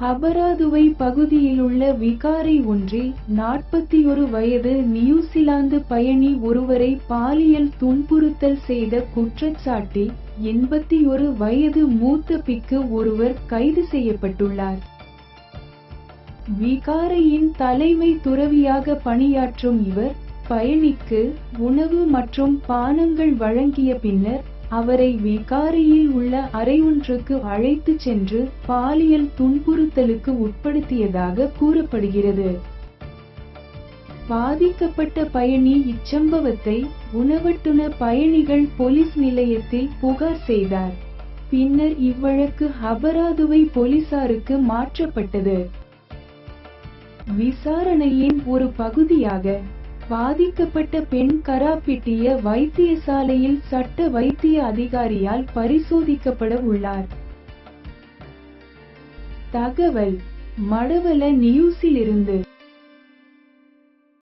ஹபராதுவை பகுதியிலுள்ள விகாரை ஒன்றில் நாற்பத்தி ஒரு வயது நியூசிலாந்து பயணி ஒருவரை பாலியல் துன்புறுத்தல் செய்த குற்றச்சாட்டில் எண்பத்தி ஒரு வயது மூத்த பிக்கு ஒருவர் கைது செய்யப்பட்டுள்ளார். விகாரையின் தலைமை துறவியாக பணியாற்றும் இவர் பயணிக்கு உணவு மற்றும் பானங்கள் வழங்கிய பின்னர் அவரை விகாரியில் உள்ள அறை ஒன்றுக்கு அழைத்து சென்று பாலியல் துன்புறுத்தலுக்கு உட்படுத்தியதாக கூறப்படுகிறது. பாதிக்கப்பட்ட பயணி இச்சம்பவத்தை உணவட்டுண பயணிகள் போலீஸ் நிலையத்தில் புகார் செய்தார். பின்னர் இவ்வழக்கு ஹபராதுவை போலீசாருக்கு மாற்றப்பட்டது. விசாரணையின் ஒரு பகுதியாக பாதிக்கப்பட்ட பெண் கராப்பிட்டிய வைத்தியசாலையில் சட்ட வைத்திய அதிகாரியால் பரிசோதிக்கப்பட உள்ளார். தகவல் மடவல நியூஸிலிருந்து